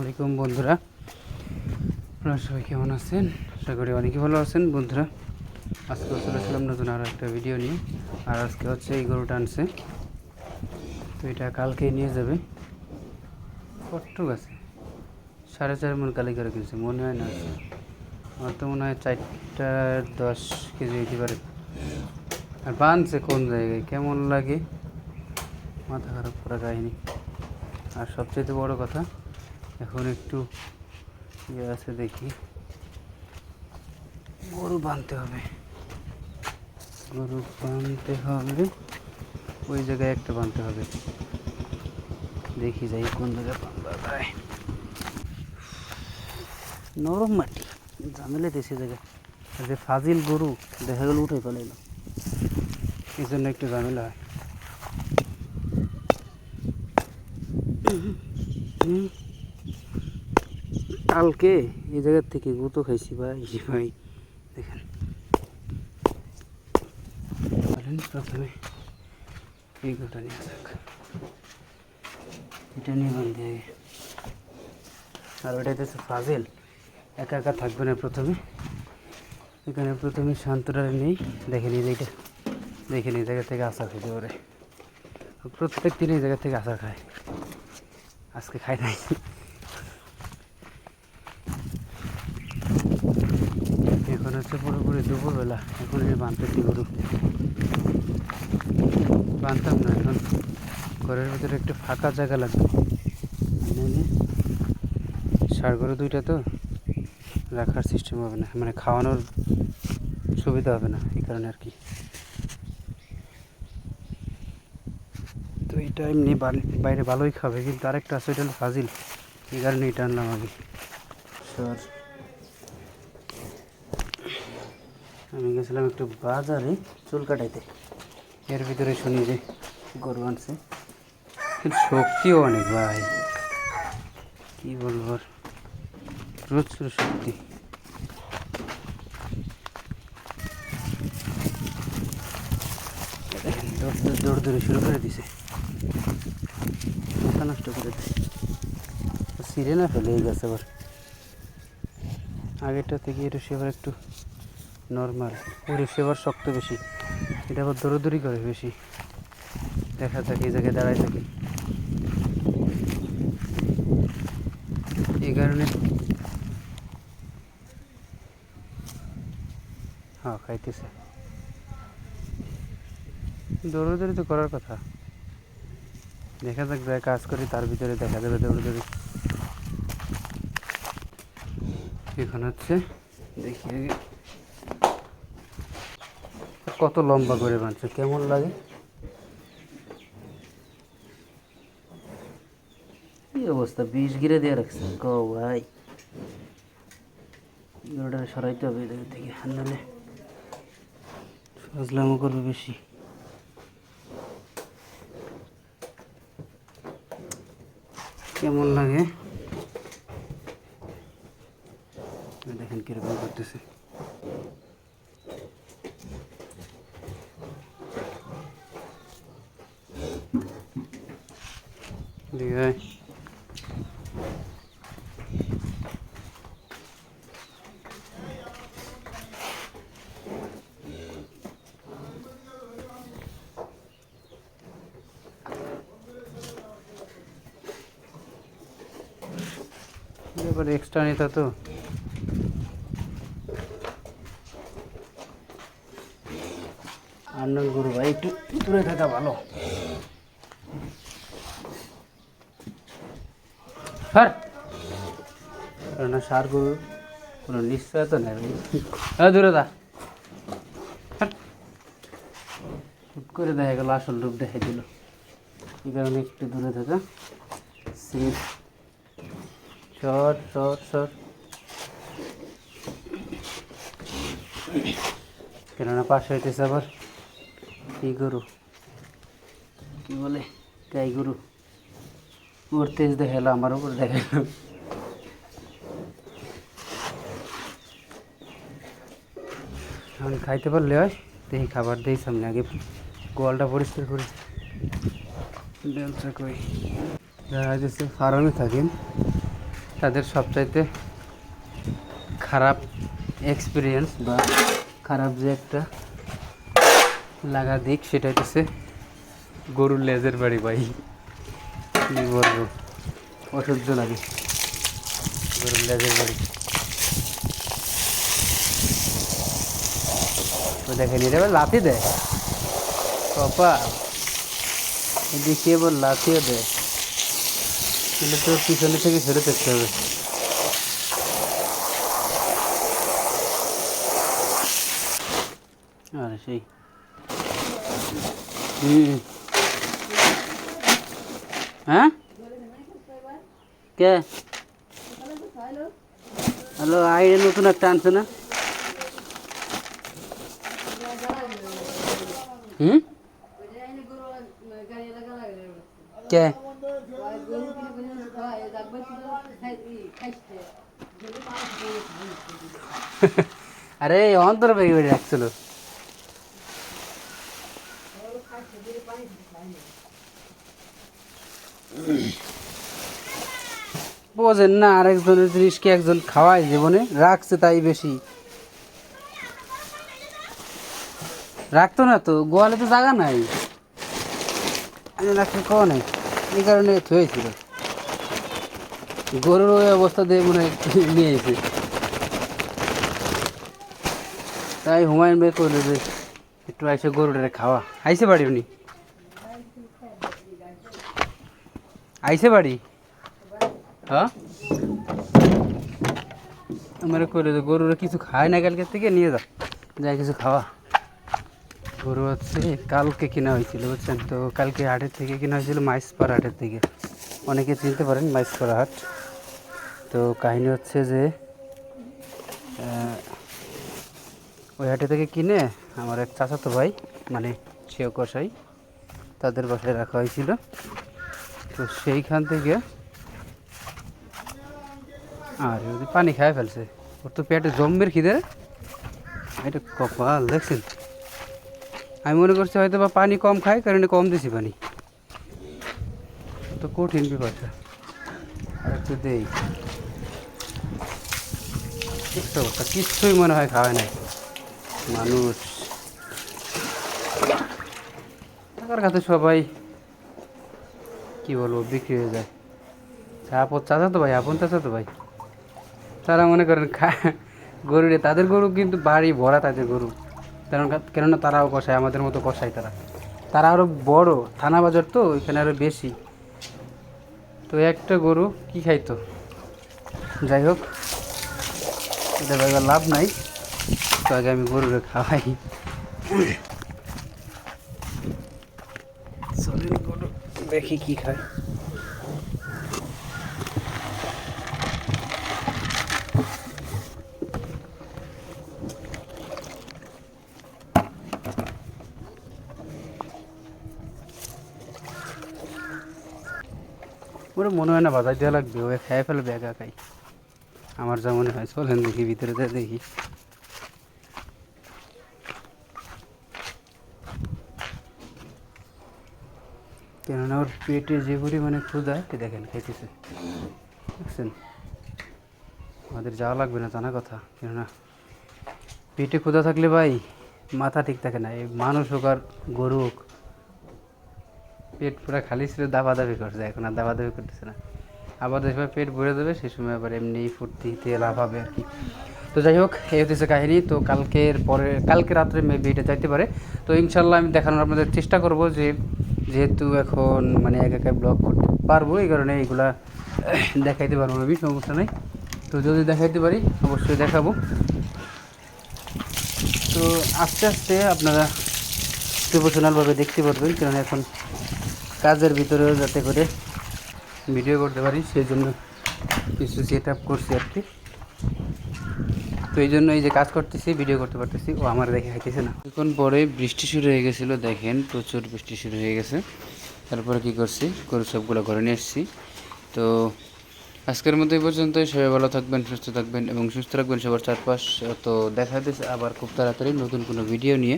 আলাইকুম বন্ধুরা। আপনারা সবাই কেমন আছেন? আশা করি অনেকে ভালো আছেন। বন্ধুরা, আজকে চলে আসলাম নতুন আরও একটা ভিডিও নিয়ে। আর আজকে হচ্ছে এই গরুটা আনছে। তো এটা কালকে নিয়ে যাবে। কট্টুক আছে সাড়ে চার মন কালি করে কিনছে, মনে হয় না আমার তো মনে হয় চারটা দশ কেজি হইতে পারে। আর বানছে কোন জায়গায়? কেমন লাগে? মাথা খারাপ করা কাহিনি। আর সবচেয়ে বড় কথা এখন একটু ইয়ে আছে দেখি। গরু বাঁধতে হবে। গরু বাঁধতে হবে। ওই জায়গায় একটা বাঁধতে হবে। দেখি যাই কোন জায়গায় বাঁধা যায়। নরম মাটি। ঝামেলে দেশে জায়গায়। আর যে ফাজিল গরু, দেখা গেল উঠে ফেলাইল এই জন্য একটু ঝামেলা হয়। হুম। কালকে এই জায়গার থেকে গুঁতো খাইছি ভাই ভাই। দেখেন। প্রথমে এই গোটা নিয়ে যাক। এটা নিয়ে বান্ধি আগে। আর ওটাতে হচ্ছে ফাজেল একা একা থাকবে না প্রথমে। এখানে প্রথমে শান্তরা নেই। দেখেন এই জায়গাটা। দেখেন এই জায়গা থেকে আশা খেতে পারে। প্রত্যেক দিন এই জায়গা থেকে আশা খায়। আজকে খাই নাই। এখন হচ্ছে পুরোপুরি দুপুরবেলা। এখন এই বানতেছি গরু বানতাম না এখন। ঘরের ভিতরে একটু ফাঁকা জায়গা লাগবে। ষাড় গরু দুইটা তো। রাখার সিস্টেম হবে না। মানে খাওয়ানোর সুবিধা হবে না। এই কারণে আর কি। তো এটা এমনি বাইরে ভালোই খাবে। কিন্তু আরেকটা আছে ওইটা হলো ফাজিল। এই কারণে এটা আনলাম আমি। সর। গেছিলাম একটু বাজারে চুল কাটাইতে। এর ভিতরে শুনি যে গরু আনছে। শক্তিও অনেক ভাই। কি বলব প্রচুর শক্তি। দৌড় দৌড়- শুরু করে দিছে। মাথা নষ্ট করে দেয়। সিরে না ফেলে গাছ আবার। আগেরটা থেকে এটা সেবার একটু নর্মাল ওর সেবার শক্ত বেশি। এটা আবার দৌড়দৌড়ি করে বেশি। দেখা থাকে এই জায়গায় দাঁড়ায় থাকে। এই কারণে হ্যাঁ খাইতেছে। দৌড়দৌড়ি তো করার কথা। দেখা যাক যায় কাজ করি তার ভিতরে দেখা যাবে দৌড়দৌড়ি। এখন হচ্ছে দেখি কত লম্বা করে বানছে কেমন লাগে? কি অবস্থা বিষ গিরে দিয়ে রাখছে? ক ভাই। ওটা সরাইতে হবে এদের থেকে নাহলে ফজলামও করবে বেশি। কেমন লাগে? দেখেন কীরকম করতেছে। ভাই এবার এক্সট্রা নিতা তো আন্নার গরু ভাই একটু দূরে থাকা ভালো। হ্যাঁ না সার গরু কোনো নিশ্চয়তা নেই। হ্যাঁ দূরে দা হাট। করে দেখা গেল আসল রূপ দেখাই দিল। এই কারণে একটু দূরে থাকা। সিট শর্ট শর্ট শর্ট কেননা পাশে হইতেছে আবার। কি গরু? কি বলে? গাই গরু। ওর তেজ দেখাল, আমার উপর দেখাল। এখন খাইতে পারলে হয় দেখি খাবার দিই সামনে আগে। গোয়ালটা পরিষ্কার করি করি যারা হচ্ছে ফার্মে থাকেন। তাদের সবচাইতে খারাপ এক্সপিরিয়েন্স বা খারাপ যে একটা লাগা দিক, সেটা হচ্ছে গরুর লেজের বাড়ি ভাই। কি বলব অসহ্য লাগে গরুর লেজের বাড়ি ও দেখেন এটা আবার লাথি দেয় কপা এদিকে এবার লাথিও দেয় কিন্তু তোর পিছনে থেকে সরে থাকতে হবে আর সেই হুম হ্যাঁ? কে? হ্যালো আইডে নতুন একটা আনছে না? হুম? কে? আরে অন্তর বেগে রাখছিল। বোঝেন না আরেকজনের জিনিসকে একজন খাওয়ায় জীবনে? রাখছে তাই বেশি। রাখতো না তো, গোয়ালে তো জায়গা নাই। রাখতে খাওয়া নাই। এই কারণে থুয়েছিল। গরুর ওই অবস্থা দিয়ে মনে নিয়ে তাই হুমায়ুন বের করল যে, একটু আইসে গরুটারে খাওয়া। আইসে বাড়ি উনি। আইসে বাড়ি? হ্যাঁ? আমার করে যে গরুরা কিছু খায় না কালকে থেকে, নিয়ে যাও যাই কিছু খাওয়া। গরু হচ্ছে কালকে কেনা হয়েছিল, বুঝছেন? তো কালকে হাটের থেকে কেনা হয়েছিল, মাইসপাড়া হাটের থেকে। অনেকে চিনতে পারেন মাইসপাড়া হাট। তো কাহিনী হচ্ছে যে ওই হাটে থেকে কিনে আমার এক চাচাতো ভাই মানে সেও কষাই তাদের বাসায় রাখা হয়েছিল। তো সেইখান থেকে আর পানি খায় ফেলছে। ওর তো পেটে জম্বের খিদে। এটা কপাল, দেখছেন? আমি মনে করছি হয়তো বা পানি কম খায়, কারণে কম দিছি পানি। তো কঠিন ব্যাপারটা আর একটু দেই। অবস্থা কিচ্ছুই মনে হয় খাওয়ায় নাই। মানুষ। কাছে সবাই কি বলব, বিক্রি হয়ে যায়। আপন চাচা তো ভাই, আপন চাচা তো ভাই। তারা মনে করেন গরু তাদের গরু কিন্তু বাড়ি ভরা তাদের গরু। কেননা তারাও কষায়, আমাদের মতো কষায় তারা। তারা আরও বড়, থানা বাজার তো, ওইখানে আরও বেশি। তো একটা গরু কি খাইতো? যাই হোক, এটা লাভ নাই। তো আগে আমি গরুরে খাওয়াই চলেন গরু দেখি কি খায় ওরা মনে হয় না বাজার দেওয়া লাগবে ও খেয়ে ফেলবে একা একাই আমার যা মনে হয় চলেন দেখি ভিতরে যা দেখি কেননা ওর পেটে যে পরিমাণে ক্ষুধা এ দেখেন খাইতেছে। দেখছেন? আমাদের যাওয়া লাগবে না, জানা কথা। কেননা পেটে ক্ষুধা থাকলে ভাই মাথা ঠিক থাকে না। এই মানুষ হোক আর গরু হোক, পেট পুরো খালি ছিল দাবা দাবি করছে। এখন আর দাবা দাবি করতেছে না। আবার যে সময় পেট ভরে দেবে সেই সময় আবার এমনি ফুর্তিতে লাভ হবে আর কি। তো যাই হোক, এই হতেছে কাহিনী। তো কালকের পরে, কালকে রাত্রে মেবি এটা যাইতে পারে। তো ইনশাল্লাহ আমি দেখানোর আপনাদের চেষ্টা করব যে যেহেতু এখন মানে এক একা ব্লগ করতে পারব, এই কারণে এইগুলা দেখাইতে পারব আমি সমস্যা নেই। তো যদি দেখাইতে পারি, অবশ্যই দেখাবো। তো আস্তে আস্তে আপনারা প্রফেশনালভাবে দেখতে পারবেন, কারণ এখন কাজের ভিতরেও যাতে করে ভিডিও করতে পারি, সেই জন্য কিছু সেট আপ করছি আর কি। তো এই জন্য এই যে কাজ করতেছি ভিডিও করতে পারতেছি, ও আমার দেখে খাইতেছে না। এখন পরে বৃষ্টি শুরু হয়ে গেছিল, দেখেন প্রচুর বৃষ্টি শুরু হয়ে গেছে। তারপরে কি করছি? গরু সবগুলো ঘরে নিয়ে এসেছি তো আজকের মতো এই পর্যন্তই। সবাই ভালো থাকবেন, সুস্থ থাকবেন এবং সুস্থ রাখবেন সবার চারপাশ। তো দেখা দিচ্ছে আবার খুব তাড়াতাড়ি নতুন কোনো ভিডিও নিয়ে।